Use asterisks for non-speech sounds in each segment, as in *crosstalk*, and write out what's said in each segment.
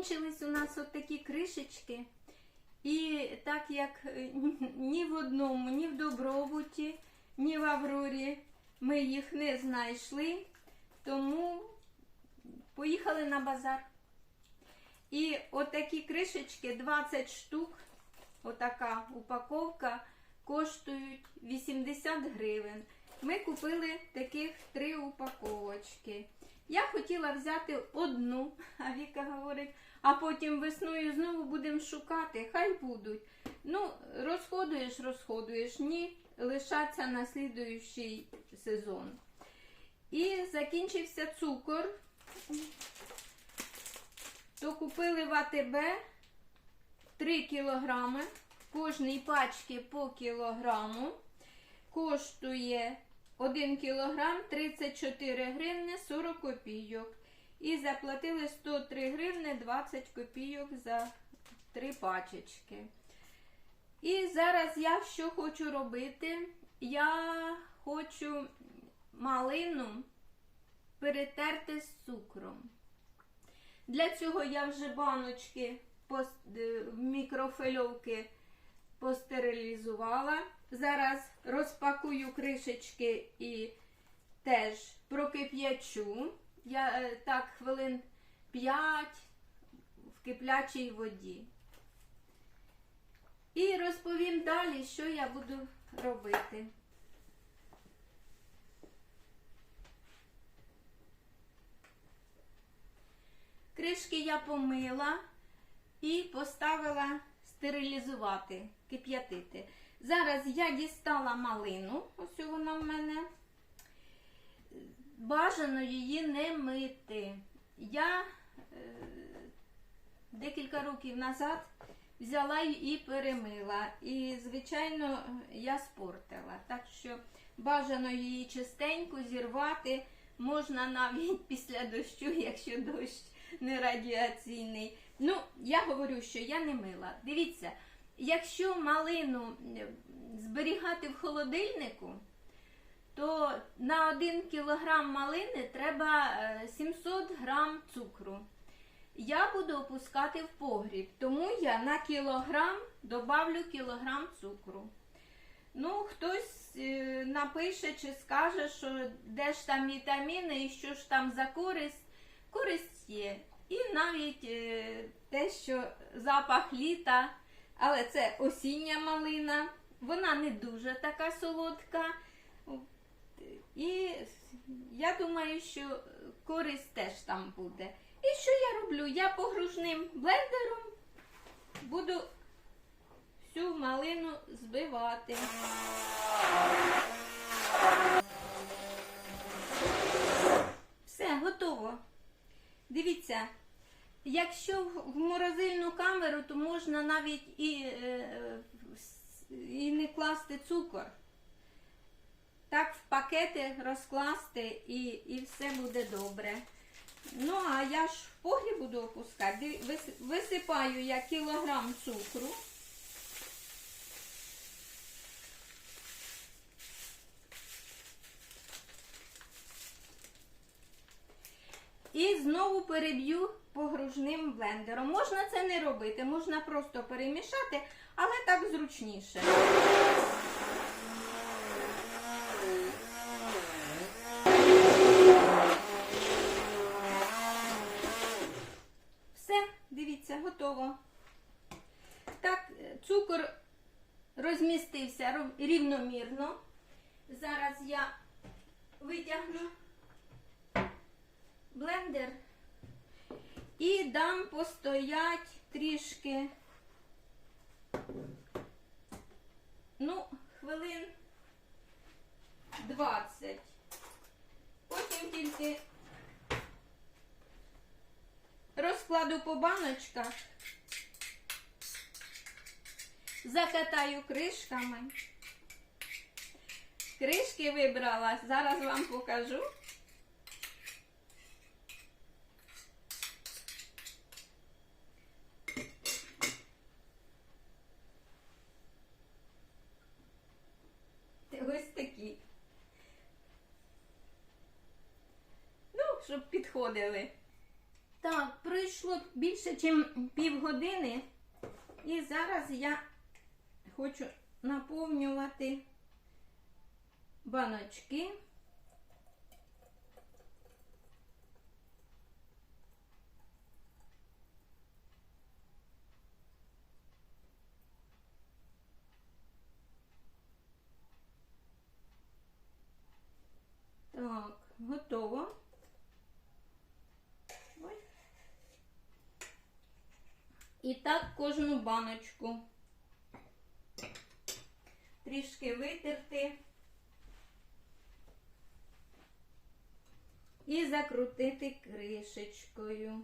закінчились у нас от такі кришечки. І так як е, ні в одному, ні в Добробуті, ні в Аврорі ми їх не знайшли, тому поїхали на базар. І отакі кришечки 20 штук, отака упаковка, коштують 80 гривень. Ми купили таких три упаковочки. Я хотіла взяти одну, *laughs* а Віка говорить, а потім весною знову будемо шукати, хай будуть. Ну, розходуєш, розходуєш, ні, лишаться на слідуючий сезон. І закінчився цукор. То купили в АТБ 3 кілограми, кожній пачці по кілограму. Коштує 1 кілограм 34 гривни 40 копійок. І заплатили 103 гривни 20 копійок за три пачечки. І зараз я що хочу робити? Я хочу малину перетерти з цукром. Для цього я вже баночки е, мікрофильовки постерилізувала. Зараз розпакую кришечки і теж прокип'ячу. Я е, так хвилин 5 в киплячій воді. І розповім далі, що я буду робити. Кришки я помила і поставила стерилізувати, кип'ятити. Зараз я дістала малину, ось вона в мене. Бажано її не мити. Я е, декілька років назад взяла і перемила. І, звичайно, я спортила. Так що бажано її чистенько зірвати. Можна навіть *laughs* після дощу, якщо дощ не радіаційний. Ну, я говорю, що я не мила. Дивіться, якщо малину е, зберігати в холодильнику, то на 1 кілограм малини треба е, 700 грам цукру. Я буду опускати в погріб, тому я на кілограм добавлю кілограм цукру. Ну, хтось е, напише чи скаже, що де ж там вітаміни і що ж там за користь. Користь є. І навіть е, те, що запах літа, але це осіння малина, вона не дуже така солодка. І я думаю, що користь теж там буде. І що я роблю? Я погружним блендером буду всю малину збивати. Все, готово. Дивіться, якщо в морозильну камеру, то можна навіть і, е, і не класти цукор. Так в пакети розкласти і, і все буде добре. Ну, а я ж в погріб буду опускати. Висипаю я кілограм цукру. І знову переб'ю погружним блендером. Можна це не робити, можна просто перемішати, але так зручніше. Все, дивіться, готово. Так, е, цукор розмістився рівномірно. Зараз я витягну блендер і дам постоять трішки. Ну, хвилин 20. Потім тільки розкладу по баночках, закатаю кришками. Кришки вибрала, зараз вам покажу. Ось такі. Ну, щоб підходили. Так, пройшло більше, ніж півгодини. І зараз я хочу наповнювати баночки. Так, готово. Ой. І так кожну баночку. Трішки витерти і закрутити кришечкою.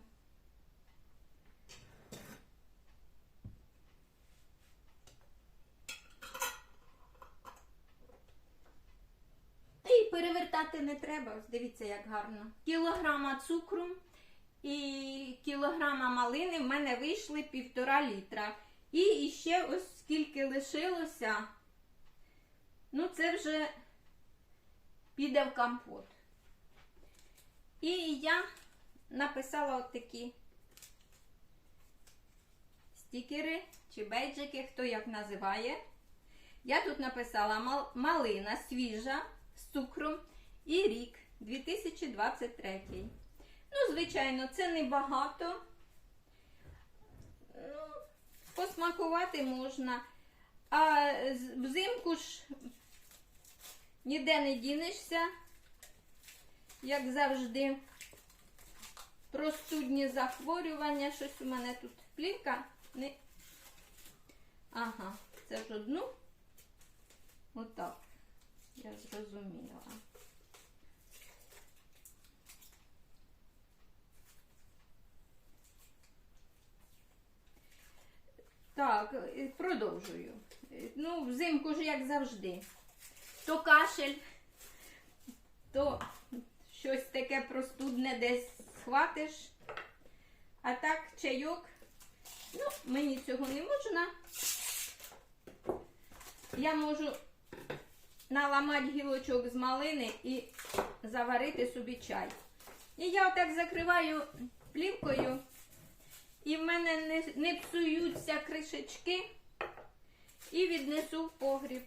І перевертати не треба. Дивіться, як гарно. Кілограма цукру і кілограма малини в мене вийшли півтора літра. І ще ось скільки лишилося. Ну, це вже піде в компот. І я написала от такі стікери чи бейджики, хто як називає. Я тут написала малина свіжа з цукром і рік 2023. Ну, звичайно, це небагато. Ну, посмакувати можна. А взимку ж ніде не дінешся, як завжди. Простудні захворювання. Щось у мене тут плівка. Не... Ага, це ж одну. Отак. Я зрозуміла. Так, продовжую. Ну, взимку ж як завжди. То кашель, то щось таке простудне десь схватиш. А так, чайок. Ну, мені цього не можна. Я можу наламати гілочок з малини і заварити собі чай. І я отак закриваю плівкою, і в мене не, не псуються кришечки, і віднесу в погріб.